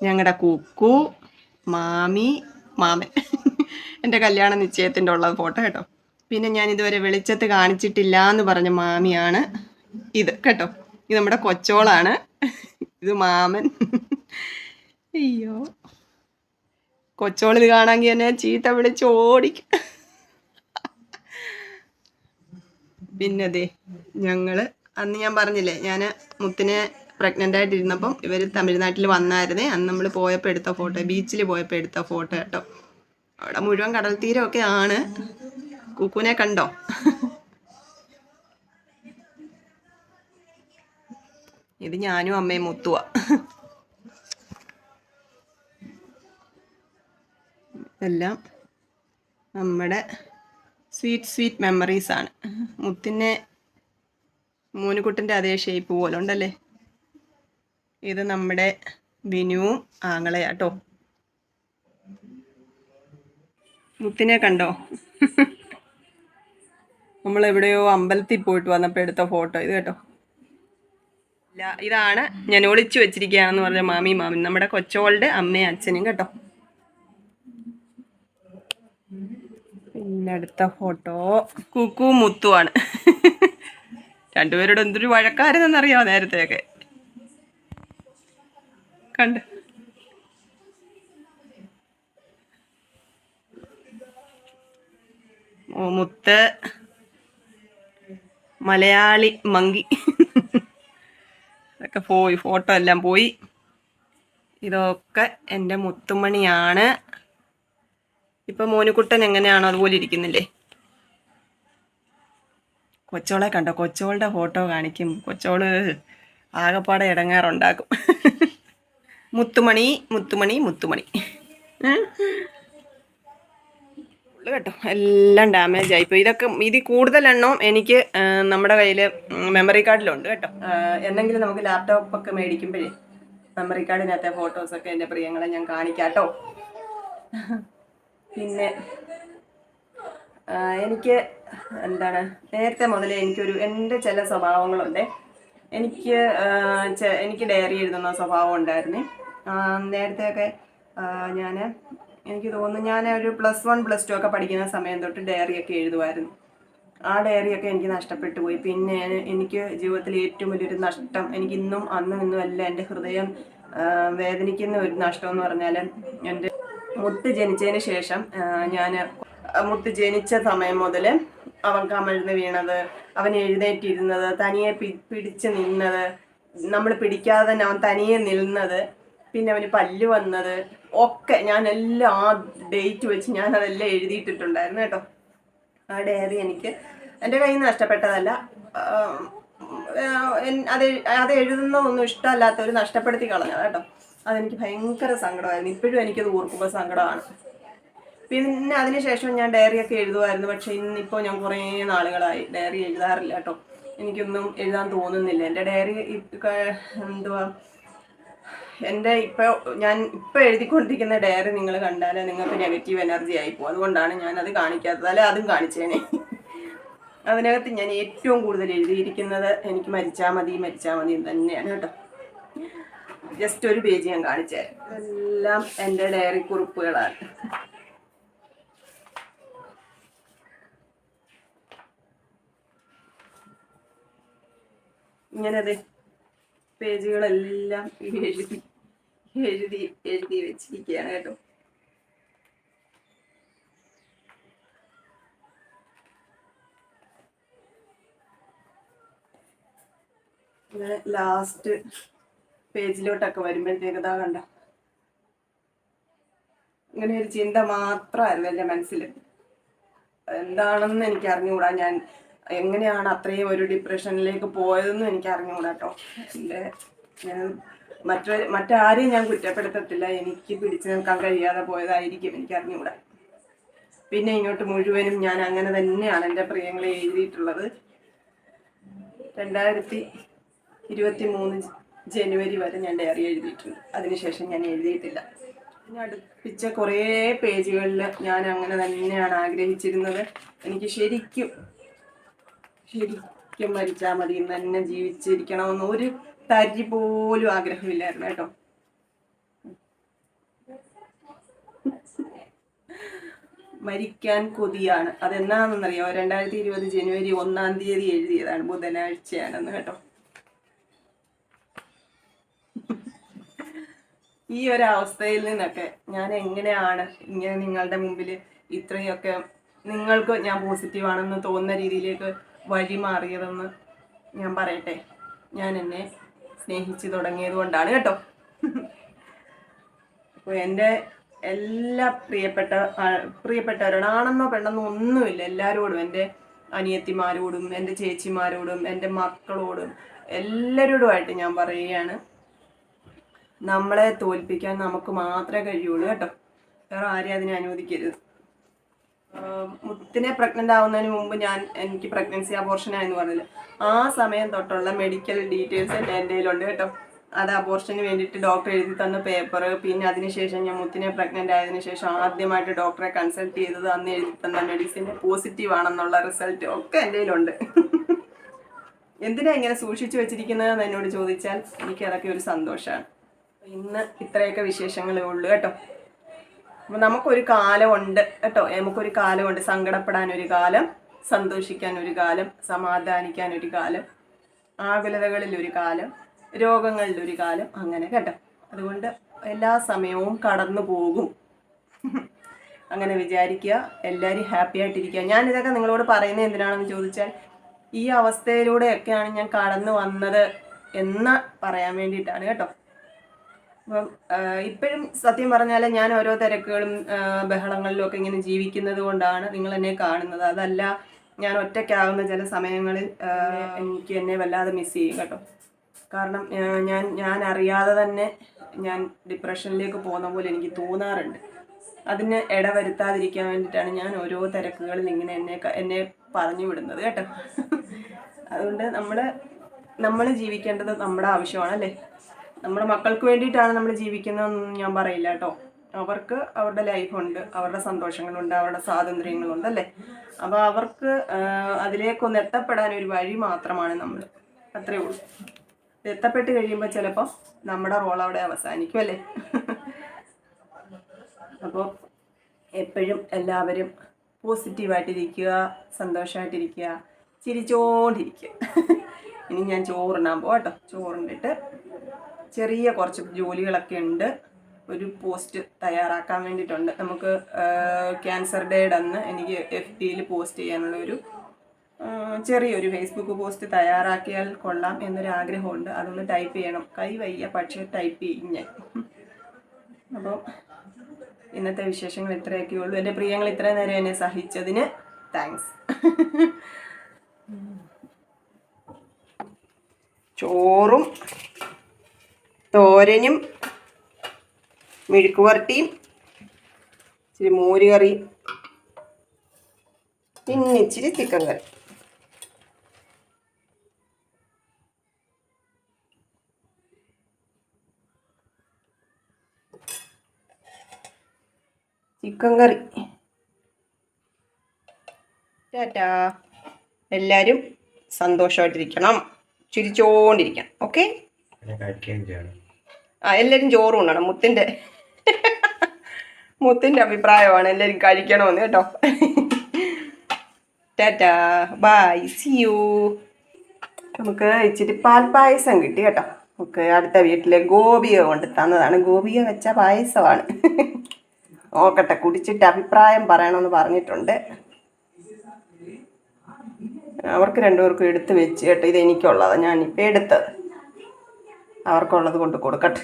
ഞങ്ങളുടെ കുക്കു മാമി മാമൻ. എന്റെ കല്യാണ നിശ്ചയത്തിന്റെ ഉള്ള ഫോട്ടോ കേട്ടോ. പിന്നെ ഞാൻ ഇതുവരെ വെളിച്ചത്ത് കാണിച്ചിട്ടില്ല എന്ന് പറഞ്ഞ മാമിയാണ് ഇത് കേട്ടോ. ഇത് നമ്മുടെ കൊച്ചോളാണ്. ഇത് മാമൻ. അയ്യോ. കൊച്ചോൾ ഇത് കാണാമെങ്കിൽ എന്നെ ചീത്ത വിളിച്ച് ഓടിക്കും. പിന്നെ അതെ ഞങ്ങൾ അന്ന് ഞാൻ പറഞ്ഞില്ലേ ഞാൻ മുത്തിനെ പ്രഗ്നന്റ് ആയിട്ടിരുന്നപ്പം ഇവർ തമിഴ്നാട്ടിൽ വന്നായിരുന്നേ. അന്ന് നമ്മൾ പോയപ്പോൾ എടുത്ത ഫോട്ടോ ബീച്ചിൽ പോയപ്പോൾ എടുത്ത ഫോട്ടോ കേട്ടോ. അവിടെ മുഴുവൻ കടൽ തീരമൊക്കെ ആണ്. കുക്കുനെ കണ്ടോ? ഇത് ഞാനും അമ്മയും മുത്തുവാ. ഇതെല്ലാം നമ്മുടെ സ്വീറ്റ് സ്വീറ്റ് മെമ്മറീസാണ് മുത്തിന്റെ മൂന്നുകുട്ടിന്റെ അതേ ഷേപ്പ് പോലെ ഉണ്ടല്ലേ? ഇത് നമ്മുടെ ബിനുവും ആങ്ങളയാട്ടോ മുത്തിനെ കണ്ടോ? നമ്മൾ എവിടെയോ അമ്പലത്തിൽ പോയിട്ട് വന്നപ്പോൾ എടുത്ത ഫോട്ടോ. ഇത് കേട്ടോ. ഇതാണ്. ഞാൻ ഒളിച്ചു വെച്ചിരിക്കുകയാണെന്ന് പറഞ്ഞ മാമി മാമി. നമ്മുടെ കൊച്ചോളുടെ അമ്മയും അച്ഛനും കേട്ടോ. പിന്നെ അടുത്ത ഫോട്ടോ. കുക്കു മുത്തുവാണ്. രണ്ടുപേരോട് എന്തൊരു വഴക്കാരെന്നറിയാമോ നേരത്തെയൊക്കെ. കണ്ട്. മുത്ത്. മലയാളി മങ്കി. അതൊക്കെ പോയി ഫോട്ടോ എല്ലാം പോയി. ഇതൊക്കെ എന്റെ മുത്തുമണിയാണ്. ഇപ്പം മോനുകുട്ടൻ എങ്ങനെയാണോ അതുപോലെ ഇരിക്കുന്നില്ലേ? കൊച്ചോളെ കണ്ടോ? കൊച്ചോളുടെ ഫോട്ടോ കാണിക്കും. കൊച്ചോൾ ആകപ്പാടെ ഇടങ്ങാറുണ്ടാക്കും. മുത്തുമണി മുത്തുമണി മുത്തുമണി. കേട്ടോ. എല്ലാം ഡാമേജ് ആയി ആയിപ്പോയി ഇതൊക്കെ ഇത് കൂടുതലെണ്ണം എനിക്ക് നമ്മുടെ കയ്യിൽ മെമ്മറി കാർഡിലുണ്ട് കേട്ടോ. എന്തെങ്കിലും നമുക്ക് ലാപ്ടോപ്പ് ഒക്കെ മേടിക്കുമ്പോഴേ മെമ്മറി കാർഡിനകത്തെ ഫോട്ടോസൊക്കെ എന്റെ പ്രിയങ്ങളെ ഞാൻ കാണിക്കാം കേട്ടോ പിന്നെ എനിക്ക് എന്താണ് നേരത്തെ മുതലേ എനിക്കൊരു എന്റെ ചില സ്വഭാവങ്ങളുണ്ട്. എനിക്ക് എനിക്ക് ഡയറി എഴുതുന്ന സ്വഭാവം ഉണ്ടായിരുന്നേ. നേരത്തെയൊക്കെ ഞാൻ എനിക്ക് തോന്നുന്നു ഞാൻ ഒരു പ്ലസ് വൺ പ്ലസ് ടു ഒക്കെ പഠിക്കുന്ന സമയം തൊട്ട് ഡയറിയൊക്കെ എഴുതുമായിരുന്നു ആ ഡയറിയൊക്കെ എനിക്ക് നഷ്ടപ്പെട്ടു പോയി. പിന്നെ എനിക്ക് ജീവിതത്തിൽ ഏറ്റവും വലിയൊരു നഷ്ടം എനിക്ക് ഇന്നും അന്നും ഇന്നും എല്ലാം എന്റെ ഹൃദയം വേദനിക്കുന്ന ഒരു നഷ്ടം എന്ന് പറഞ്ഞാൽ എന്റെ മുത്ത് ജനിച്ചതിന് ശേഷം ഞാൻ മുത്ത് ജനിച്ച സമയം മുതൽ അവൻ കമഴ്ന്ന് വീണത് അവൻ എഴുന്നേറ്റിരുന്നത് തനിയെ പിടിച്ച് നിന്നത് നമ്മൾ പിടിക്കാതെ തന്നെ അവൻ തനിയെ നിന്നത് പിന്നെ അവന് പല്ല് വന്നത് ഒക്കെ ഞാൻ എല്ലാം ആ ഡേറ്റ് വെച്ച് ഞാൻ അതെല്ലാം എഴുതിയിട്ടിട്ടുണ്ടായിരുന്നു കേട്ടോ. ആ ഡയറി എനിക്ക് എന്റെ കയ്യിൽ നിന്ന് നഷ്ടപ്പെട്ടതല്ല. അത് അത് എഴുതുന്നതൊന്നും ഇഷ്ടമല്ലാത്തവർ നഷ്ടപ്പെടുത്തി കളഞ്ഞത് കേട്ടോ. അതെനിക്ക് ഭയങ്കര സങ്കടമായിരുന്നു. ഇപ്പോഴും എനിക്കത് ഓർക്കുമ്പോൾ സങ്കടമാണ്. പിന്നെ അതിനുശേഷം ഞാൻ ഡയറിയൊക്കെ എഴുതുമായിരുന്നു പക്ഷെ ഇന്നിപ്പോൾ ഞാൻ കുറേ നാളുകളായി ഡയറി എഴുതാറില്ല കേട്ടോ. എനിക്കൊന്നും എഴുതാൻ തോന്നുന്നില്ല. എന്റെ ഡയറി എന്തുവാ എന്റെ ഇപ്പോൾ ഞാൻ ഇപ്പോൾ എഴുതിക്കൊണ്ടിരിക്കുന്ന ഡയറി നിങ്ങൾ കണ്ടാൽ നിങ്ങൾക്ക് നെഗറ്റീവ് എനർജി ആയിപ്പോൾ അതുകൊണ്ടാണ് ഞാൻ അത് കാണിക്കാത്തത്. അല്ലെ അതും കാണിച്ചേനെ. അതിനകത്ത് ഞാൻ ഏറ്റവും കൂടുതൽ എഴുതിയിരിക്കുന്നത് എനിക്ക് മരിച്ചാൽ മതി മരിച്ചാൽ മതി തന്നെയാണ് കേട്ടോ. ജസ്റ്റ് ഒരു പേജ് ഞാൻ കാണിച്ചേ എല്ലാം എന്റെ ഡയറി കുറിപ്പുകളാണ്. ഇങ്ങനത്. പേജുകളെല്ലാം എഴുതി എഴുതി എഴുതി വെച്ചിരിക്കുകയാണ് കേട്ടോ. ലാസ്റ്റ് പേജിലോട്ടൊക്കെ വരുമ്പോഴത്തേക്ക് ഇതാ കണ്ട? ഇങ്ങനെ ഒരു ചിന്ത മാത്രമായിരുന്നു എന്റെ മനസ്സിൽ. എന്താണെന്ന് എനിക്ക് അറിഞ്ഞുകൂടാ ഞാൻ എങ്ങനെയാണ് അത്രയും ഒരു ഡിപ്രഷനിലേക്ക് പോയതെന്നും എനിക്ക് അറിഞ്ഞുകൂടാ കേട്ടോ എന്റെ മറ്റൊരു മറ്റാരെയും ഞാൻ കുറ്റപ്പെടുത്തത്തില്ല. എനിക്ക് പിടിച്ചു നിൽക്കാൻ കഴിയാതെ പോയതായിരിക്കും എനിക്ക് അറിഞ്ഞുകൂടാ പിന്നെ ഇങ്ങോട്ട് മുഴുവനും ഞാൻ അങ്ങനെ തന്നെയാണ് എന്റെ പ്രിയങ്ങളെ എഴുതിയിട്ടുള്ളത്. രണ്ടായിരത്തി ഇരുപത്തി മൂന്ന് ജനുവരി വരെ ഞാൻ ഡയറി എഴുതിയിട്ടുണ്ട്. അതിനുശേഷം ഞാൻ എഴുതിയിട്ടില്ല. പിന്നെ അടുപ്പിച്ച കുറേ പേജുകളിൽ ഞാൻ അങ്ങനെ തന്നെയാണ് ആഗ്രഹിച്ചിരുന്നത്. എനിക്ക് ശരിക്കും ശരിക്കും മരിച്ചാൽ മതി എന്ന് തന്നെ ജീവിച്ചിരിക്കണമെന്ന് ഒരു തരി പോലും ആഗ്രഹമില്ലായിരുന്നു കേട്ടോ. മരിക്കാൻ കൊതിയാണ്. അതെന്നാണെന്നറിയോ രണ്ടായിരത്തി ഇരുപത് ജനുവരി ഒന്നാം തീയതി എഴുതിയതാണ് ബുധനാഴ്ചയാണെന്ന് കേട്ടോ. ഈ ഒരു അവസ്ഥയിൽ നിന്നൊക്കെ ഞാൻ എങ്ങനെയാണ് ഇങ്ങനെ നിങ്ങളുടെ മുമ്പിൽ ഇത്രയൊക്കെ നിങ്ങൾക്ക് ഞാൻ പോസിറ്റീവ് ആണെന്ന് തോന്നുന്ന രീതിയിലേക്ക് വഴി മാറിയതെന്ന് ഞാൻ പറയട്ടെ. ഞാൻ എന്നെ സ്നേഹിച്ചു തുടങ്ങിയത് കൊണ്ടാണ് കേട്ടോ. അപ്പോൾ എന്റെ എല്ലാ പ്രിയപ്പെട്ട പ്രിയപ്പെട്ട പ്രിയപ്പെട്ടവരോട് ആണെന്നോ പെണ്ണെന്നോ ഒന്നുമില്ല. എല്ലാവരോടും എന്റെ അനിയത്തിമാരോടും എന്റെ ചേച്ചിമാരോടും എന്റെ മക്കളോടും എല്ലാവരോടുമായിട്ട് ഞാൻ പറയുകയാണ്. നമ്മളെ തോൽപ്പിക്കാൻ നമുക്ക് മാത്രമേ കഴിയുള്ളൂ കേട്ടോ. വേറെ ആരെയും അതിനെ അനുവദിക്കരുത്. മുത്തിനെ പ്രഗ്നന്റ് ആവുന്നതിന് മുമ്പ് ഞാൻ എനിക്ക് പ്രഗ്നൻസി അബോർഷൻ ആയെന്ന് പറഞ്ഞില്ല. ആ സമയം തൊട്ടുള്ള മെഡിക്കൽ ഡീറ്റെയിൽസ് എന്റെ കയ്യിലുണ്ട് കേട്ടോ. അത് അബോർഷന് വേണ്ടിയിട്ട് ഡോക്ടർ എഴുതി തന്ന പേപ്പർ പിന്നെ അതിനുശേഷം ഞാൻ മുത്തിനെ പ്രഗ്നന്റ് ആയതിനു ശേഷം ആദ്യമായിട്ട് ഡോക്ടറെ കൺസൾട്ട് ചെയ്തത് അന്ന് എഴുതി തന്ന മെഡിസിൻ പോസിറ്റീവ് ആണെന്നുള്ള റിസൾട്ട് ഒക്കെ എന്റെ കയ്യിലുണ്ട്. എന്തിനാ ഇങ്ങനെ സൂക്ഷിച്ചു വെച്ചിരിക്കുന്നതെന്ന് എന്നോട് ചോദിച്ചാൽ എനിക്ക് അതൊക്കെ ഒരു സന്തോഷമാണ് ഇന്ന് ഇത്രയൊക്കെ വിശേഷങ്ങളേ ഉള്ളൂ കേട്ടോ. അപ്പം നമുക്കൊരു കാലമുണ്ട് കേട്ടോ. നമുക്കൊരു കാലമുണ്ട്. സങ്കടപ്പെടാൻ ഒരു കാലം സന്തോഷിക്കാൻ ഒരു കാലം സമാധാനിക്കാൻ ഒരു കാലം ആകുലതകളിൽ ഒരു കാലം രോഗങ്ങളിൽ ഒരു കാലം അങ്ങനെ കേട്ടോ. അതുകൊണ്ട് എല്ലാ സമയവും കടന്നു പോകും. അങ്ങനെ വിചാരിക്കുക. എല്ലാവരും ഹാപ്പി ആയിട്ടിരിക്കുക. ഞാനിതൊക്കെ നിങ്ങളോട് പറയുന്നത് എന്തിനാണെന്ന് ചോദിച്ചാൽ ഈ അവസ്ഥയിലൂടെയൊക്കെയാണ് ഞാൻ കടന്നു വന്നത് എന്ന് പറയാൻ വേണ്ടിയിട്ടാണ് കേട്ടോ. അപ്പം ഇപ്പോഴും സത്യം പറഞ്ഞാൽ ഞാൻ ഓരോ തിരക്കുകളും ബഹളങ്ങളിലും ഒക്കെ ഇങ്ങനെ ജീവിക്കുന്നത് കൊണ്ടാണ് നിങ്ങൾ എന്നെ കാണുന്നത്. അതല്ല ഞാൻ ഒറ്റയ്ക്കാവുന്ന ചില സമയങ്ങളിൽ എനിക്ക് എന്നെ വല്ലാതെ മിസ് ചെയ്യും കേട്ടോ. കാരണം ഞാൻ ഞാൻ അറിയാതെ തന്നെ ഞാൻ ഡിപ്രഷനിലേക്ക് പോകുന്ന പോലെ എനിക്ക് തോന്നാറുണ്ട്. അതിന് ഇടവരുത്താതിരിക്കാൻ വേണ്ടിയിട്ടാണ് ഞാൻ ഓരോ തിരക്കുകളിൽ ഇങ്ങനെ എന്നെ എന്നെ പറഞ്ഞു വിടുന്നത് കേട്ടോ. അതുകൊണ്ട് നമ്മൾ നമ്മൾ ജീവിക്കേണ്ടത് നമ്മുടെ ആവശ്യമാണ് അല്ലേ? നമ്മുടെ മക്കൾക്ക് വേണ്ടിയിട്ടാണ് നമ്മൾ ജീവിക്കുന്നതെന്നൊന്നും ഞാൻ പറയില്ല കേട്ടോ. അവർക്ക് അവരുടെ ലൈഫുണ്ട് അവരുടെ സന്തോഷങ്ങളുണ്ട് അവരുടെ സ്വാതന്ത്ര്യങ്ങളുണ്ട് അല്ലേ? അപ്പോൾ അവർക്ക് അതിലേക്കൊന്ന് എത്തപ്പെടാൻ ഒരു വഴി മാത്രമാണ് നമ്മൾ. അത്രേ ഉള്ളൂ. എത്തപ്പെട്ട് കഴിയുമ്പോൾ ചിലപ്പോൾ നമ്മുടെ റോൾ അവിടെ അവസാനിക്കും അല്ലേ? അപ്പോൾ എപ്പോഴും എല്ലാവരും പോസിറ്റീവായിട്ടിരിക്കുക സന്തോഷമായിട്ടിരിക്കുക ചിരിച്ചോണ്ടിരിക്കുക. ഇനി ഞാൻ ചോറുണ്ണാൻ കേട്ടോ. ചോറുണ്ടിട്ട് ചെറിയ കുറച്ച് ജോലികളൊക്കെ ഉണ്ട്. ഒരു പോസ്റ്റ് തയ്യാറാക്കാൻ വേണ്ടിയിട്ടുണ്ട്. നമുക്ക് ക്യാൻസർ ഡേയുടെ അന്ന് എനിക്ക് എഫ് ഡിയിൽ പോസ്റ്റ് ചെയ്യാനുള്ള ഒരു ചെറിയൊരു ഫേസ്ബുക്ക് പോസ്റ്റ് തയ്യാറാക്കിയാൽ കൊള്ളാം എന്നൊരു ആഗ്രഹമുണ്ട്. അതൊന്ന് ടൈപ്പ് ചെയ്യണം. കൈ വയ്യ പക്ഷേ ടൈപ്പ് ചെയ്യും ഞാൻ. അപ്പോൾ ഇന്നത്തെ വിശേഷങ്ങൾ ഇത്രയൊക്കെ ഉള്ളൂ. എന്റെ പ്രിയങ്ങൾ ഇത്രയും നേരം എന്നെ സഹിച്ചതിന് താങ്ക്സ് ചോറും തോരനും മെഴുക്ക് മെഴുക്കുവരട്ടിയും ഇച്ചിരി മോര് കറിയും പിന്നെ ഇച്ചിരി chicken curry. Chicken curry. Tata. എല്ലാവരും സന്തോഷമായിട്ടിരിക്കണം. ചിരിച്ചോണ്ടിരിക്കണം. ഓക്കെ? കഴിക്കുകയും ചെയ്യണം. ആ എല്ലാവരും ചോറ് ഉണ്ണണം. മുത്തിന്റെ മുത്തിന്റെ അഭിപ്രായമാണ് എല്ലാവരും കഴിക്കണമെന്ന് കേട്ടോ. ടാറ്റാ ബൈ സി യു നമുക്ക് ഇച്ചിരി പാൽപ്പായസം കിട്ടി കേട്ടോ. നമുക്ക് അടുത്ത വീട്ടിലെ ഗോപിക കൊണ്ട് തന്നതാണ്. ഗോപിക വെച്ച പായസമാണ്. നോക്കട്ടെ കുടിച്ചിട്ട് അഭിപ്രായം പറയണമെന്ന് പറഞ്ഞിട്ടുണ്ട്. അവർക്ക് രണ്ടുപേർക്കും എടുത്ത് വെച്ച് കേട്ടോ. ഇത് എനിക്കുള്ളതാണ് ഞാനിപ്പോൾ എടുത്തത്. അവർക്കുള്ളത് കൊണ്ട് കൊടുക്കട്ടെ.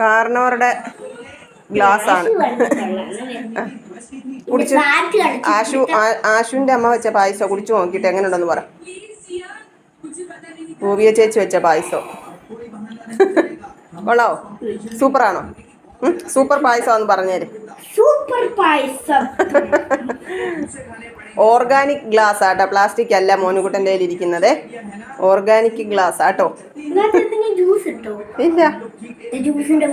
കാരണവരുടെ ഗ്ലാസ് ആണ്. കുടിച്ചു ആശു ആശുവിന്റെ അമ്മ വെച്ച പായസം? കുടിച്ചു നോക്കിയിട്ട് എങ്ങനെയുണ്ടെന്ന് പറ. ഗോപിയ ചേച്ചി വെച്ച പായസം? കൊള്ളാവോ? സൂപ്പറാണോ? സൂപ്പർ പായസം എന്ന് പറഞ്ഞേര്. സൂപ്പർ പായസം. ഓർഗാനിക് ഗ്ലാസ് ആട്ടോ. പ്ലാസ്റ്റിക് അല്ല മോനുകുട്ടന്റെ കയ്യിൽ ഇരിക്കുന്നത് ഓർഗാനിക് ഗ്ലാസ് ആട്ടോ ഇല്ല. ജ്യൂസിന്റെ.